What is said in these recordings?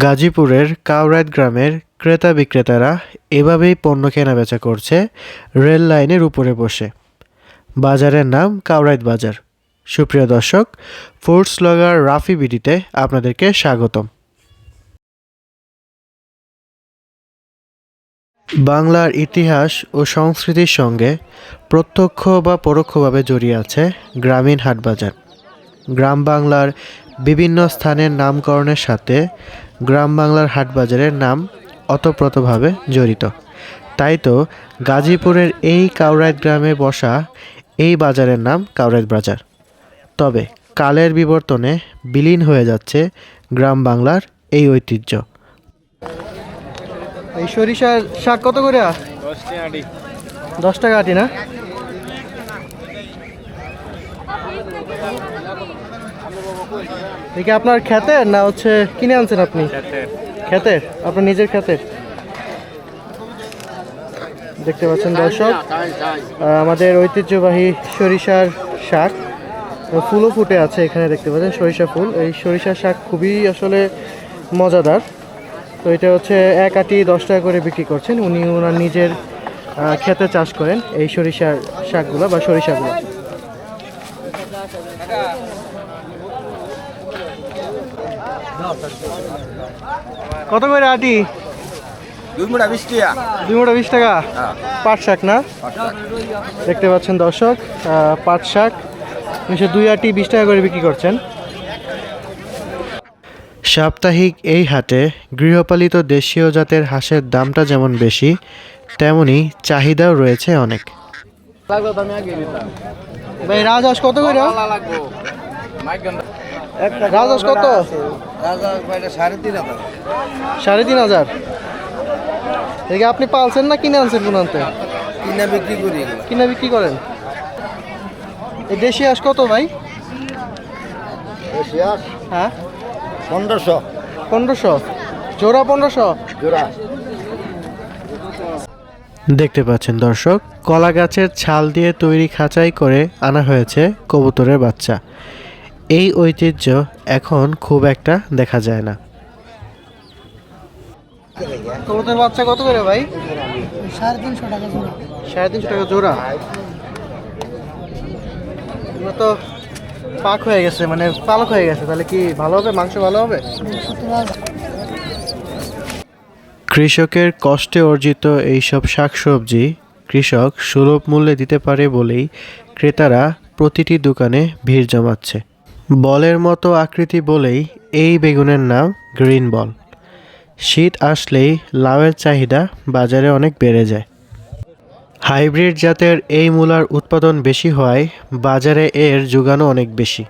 গাজীপুরের কাউরাত গ্রামের ক্রেতা বিক্রেতারা এভাবেই পণ্য কেনাবেচা করছে, রেল লাইনের উপরে বসে। বাজারের নাম কাউরাইত বাজার। সুপ্রিয় দর্শক ফুড স্লগার রাফি বিডিতে আপনাদেরকে স্বাগতম। বাংলার ইতিহাস ও সংস্কৃতির সঙ্গে প্রত্যক্ষ বা পরোক্ষভাবে জড়িয়ে আছে গ্রামীণ হাটবাজার। গ্রাম বাংলার বিভিন্ন স্থানের নামকরণের সাথে গ্রাম বাংলার হাটবাজারের নাম অতপ্রতভাবে জড়িত। তাই তো গাজীপুরের এই কাউরাইত গ্রামে বসা এই বাজারের নাম কাউরাইত বাজার। তবে কালের বিবর্তনে বিলীন হয়ে যাচ্ছে গ্রাম বাংলার এই ঐতিহ্য। এই সরিষার শাক কত করে দশ টাকা আটি না? দেখি আপনার খেতের না হচ্ছে কিনে আনছেন আপনি? খেতের আপনার নিজের খেতের দেখতে পাচ্ছেন দর্শক আমাদের ঐতিহ্যবাহী সরিষার শাক ফুলও ফুটে আছে এখানে দেখতে পাচ্ছেন সরিষা ফুল। এই সরিষার শাক খুবই আসলে মজাদার। তো এটা হচ্ছে এক আটি দশ টাকা করে বিক্রি করছেন। উনি ওনার নিজের ক্ষেতে চাষ করেন এই সরিষার শাকগুলো বা সরিষাগুলো। কত করে আটি? দুই মুঠা বিশ টাকা। দুই মোটা বিশ টাকা? পাট শাক না? দেখতে পাচ্ছেন দর্শক পাট শাক। উনিশশো দুই আটি বিশ টাকা করে বিক্রি করছেন। সাপ্তাহিক এই হাটে গৃহপালিত দেশীয় জাতের হাঁসের দামটা যেমন বেশি তেমনি চাহিদাও রয়েছে অনেক। ভাই রাজহাঁস কত করে? রাজহাঁস কত? সাড়ে তিন হাজার। এদিকে আপনি পালছেন না কিনে আনছেন কোন আনতে? কিনা বিক্রি করি কিনে বিক্রি করেন। এই দেশি হাঁস কত ভাই? হ্যাঁ? পনেরোশো। পনেরোশো। জোড়া পনেরোশো? জোড়া। দেখতে পাচ্ছেন দর্শক কলা গাছের ছাল দিয়ে তৈরি খাঁচাই করে আনা হয়েছে কবুতরের বাচ্চা। এই ঐতিহ্য এখন খুব একটা দেখা যায় না। কবুতর বাচ্চা কত করে ভাই? সাড়ে তিনশো টাকা জোড়া। সাড়ে তিনশো টাকা জোড়া। তো পাক হয়ে গেছে মানে পালক হয়ে গেছে তাহলে কি ভালো হবে? মাংস ভালো হবে? কৃষকের কষ্টে অর্জিত এইসব শাকসবজি কৃষক সুলভ মূল্যে দিতে পারে বলেই ক্রেতারা প্রতিটি দোকানে ভিড় জমাচ্ছে। বলের মতো আকৃতি বলেই এই বেগুনের নাম গ্রিন বল। শীত আসলেই লাউয়ের চাহিদা বাজারে অনেক বেড়ে যায়। হাইব্রিড জাতের এই মূলার উৎপাদন বেশি হওয়ায় বাজারে এর যোগানও অনেক বেশি।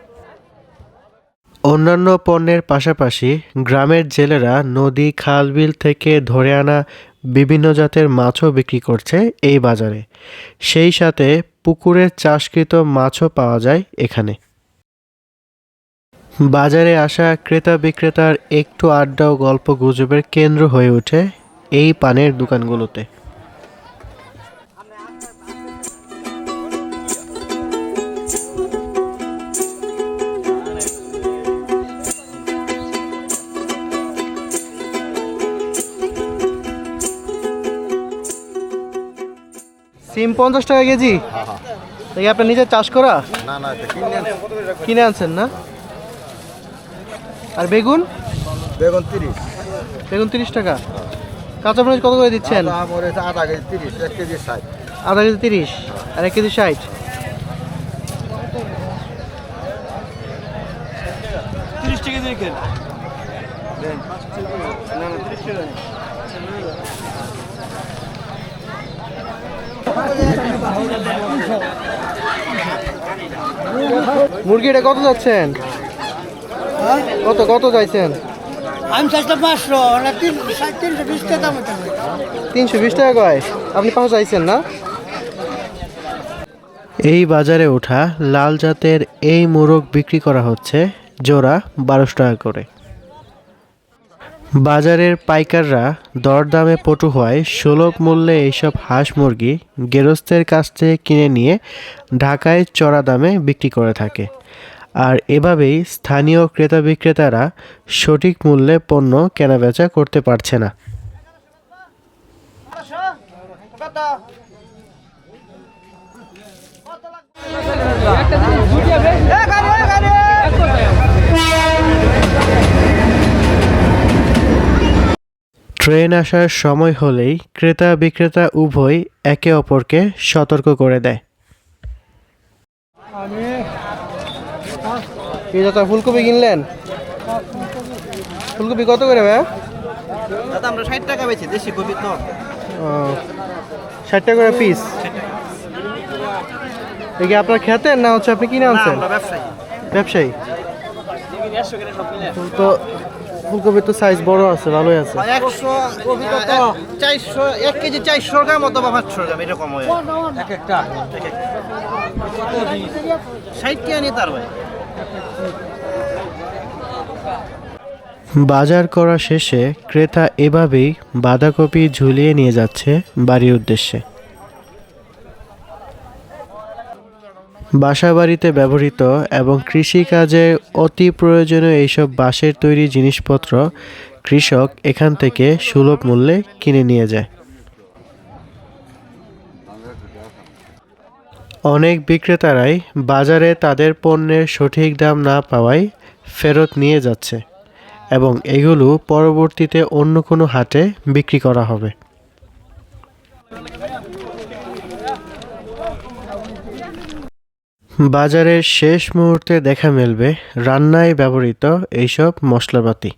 অন্যান্য পণ্যের পাশাপাশি গ্রামের জেলেরা নদী খাল বিল থেকে ধরে আনা বিভিন্ন জাতের মাছও বিক্রি করছে এই বাজারে। সেই সাথে পুকুরের চাষকৃত মাছও পাওয়া যায় এখানে। বাজারে আসা ক্রেতা বিক্রেতার একটু আড্ডা ও গল্প গুজবের কেন্দ্র হয়ে ওঠে এই পানের দোকানগুলোতে। সিম পঞ্চাশ টাকা কেজি? দেখি আপনার নিজের চাষ করা? না না। কিনে আনছেন না? আর বেগুন? বেগুন তিরিশ। বেগুন তিরিশ টাকা। কাঁচা মরিচ কত করে দিচ্ছেন? আদা মরিচ আধা কেজি তিরিশ এক কেজি ষাট। আধা কেজি তিরিশ আর এক কেজি ষাট। মুরগিটা কত যাচ্ছেন? কত কত চাইছেন? আমি চাইছিলাম পাঁচশো তিনশো বিশ টাকা দাম তিনশো বিশ টাকা কয়? আপনি পাঁচশো চাইছেন না? এই বাজারে ওঠা লাল জাতের এই মোরগ বিক্রি করা হচ্ছে জোড়া বারোশো টাকা করে। বাজারের পাইকাররা দরদামে পটু হওয়ায় সুলভ মূল্যে এইসব হাঁস মুরগি গেরস্তের কাছ থেকে কিনে নিয়ে ঢাকায় চড়া দামে বিক্রি করে থাকে। আর এভাবেই স্থানীয় ক্রেতা বিক্রেতারা সঠিক মূল্যে পণ্য কেনাবেচা করতে পারছে না। ট্রেন আসার সময় হলেই ক্রেতা বিক্রেতা উভয় একে অপরকে সতর্ক করে দেয়। এই দাদা ফুলকপি কিনলেন? ফুলকপি কত করে ভাই? দাদা আমরা ষাট টাকা বেছি দেশি কপি তো। ষাট টাকা করে পিস এগুলো আপনার খেতেন না হচ্ছে আপনি কিনে আনছেন? ব্যবসায়ী। ব্যবসায়ী? তো ফুলকপির তো সাইজ বড় আছে ভালোই আছে। একশো চারশো এক কেজি চারশো গ্রাম অথবা পাঁচশো গ্রাম এরকম হয়। এক একটা। ষাট টাকা নিয়ে তার ভাই। বাজার করা শেষে ক্রেতা এভাবেই বাঁধাকপি ঝুলিয়ে নিয়ে যাচ্ছে বাড়ির উদ্দেশ্যে। বাসাবাড়িতে ব্যবহৃত এবং কৃষিকাজে অতি প্রয়োজনীয় এইসব বাঁশের তৈরি জিনিসপত্র কৃষক এখান থেকে সুলভ মূল্যে কিনে নিয়ে যায়। অনেক বিক্রেতারাই বাজারে তাদের পণ্যের সঠিক দাম না পাওয়ায় ফেরত নিয়ে যাচ্ছে এবং এগুলো পরবর্তীতে অন্য কোনো হাটে বিক্রি করা হবে। বাজারের শেষ মুহূর্তে দেখা মিলবে রান্নায় ব্যবহৃত এইসব মশলাপাতি।